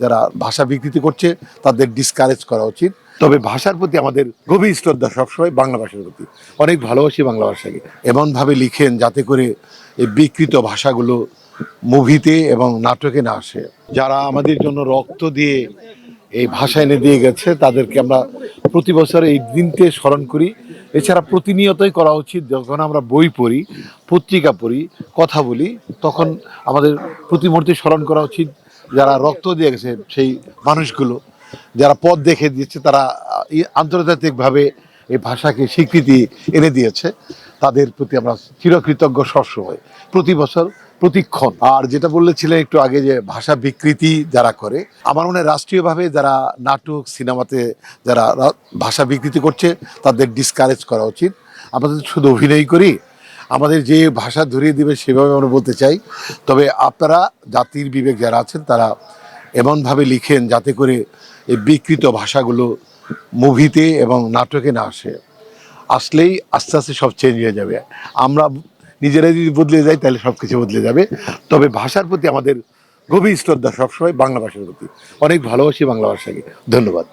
যারা ভাষা বিকৃতি করছে, তাদের ডিসকারেজ করা উচিত। তবে ভাষার প্রতি আমাদের গভীর শ্রদ্ধা সবসময় বাংলা ভাষার প্রতি। অনেক ভালোবাসি বাংলা ভাষাকে। এমনভাবে লিখেন যাতে করে এই বিকৃত ভাষাগুলো মুভিতে এবং নাটকে না আসে। যারা আমাদের জন্য রক্ত দিয়ে এই ভাষা এনে দিয়ে গেছে, তাদেরকে আমরা প্রতি বছর এই দিনকে স্মরণ করি। এছাড়া প্রতিনিয়তই করা উচিত, যখন আমরা বই পড়ি, পত্রিকা পড়ি, কথা বলি, তখন আমাদের প্রতি মুহূর্তে স্মরণ করা উচিত। যারা রক্ত দিয়ে গেছে, সেই মানুষগুলো, যারা পথ দেখে দিয়েছে, তারা আন্তর্জাতিকভাবে এই ভাষাকে স্বীকৃতি এনে দিয়েছে, তাদের প্রতি আমরা চিরকৃতজ্ঞ সবসময়। প্রতি বছর প্রতিক্ষণ। আর যেটা বলেছিলেন একটু আগে যে ভাষা বিকৃতি যারা করে, আমার মনে হয় রাষ্ট্রীয়ভাবে যারা নাটক, সিনেমাতে যারা ভাষা বিকৃতি করছে, তাদের ডিসকারেজ করা উচিত। আমাদের শুধু অভিনয় করি আমাদের যে ভাষা ধরিয়ে দিবে সেভাবে আমরা বলতে চাই। তবে আপনারা জাতির বিবেক যারা আছেন, তারা এমনভাবে লিখেন যাতে করে এই বিকৃত ভাষাগুলো মুভিতে এবং নাটকে না আসে। আসলেই আস্তে আস্তে সব চেঞ্জ হয়ে যাবে। আমরা নিজেরাই যদি বদলে যাই, তাহলে সব কিছু বদলে যাবে। তবে ভাষার প্রতি আমাদের গভীর শ্রদ্ধা সবসময় বাংলা ভাষার প্রতি। অনেক ভালোবাসি বাংলা ভাষাকে। ধন্যবাদ।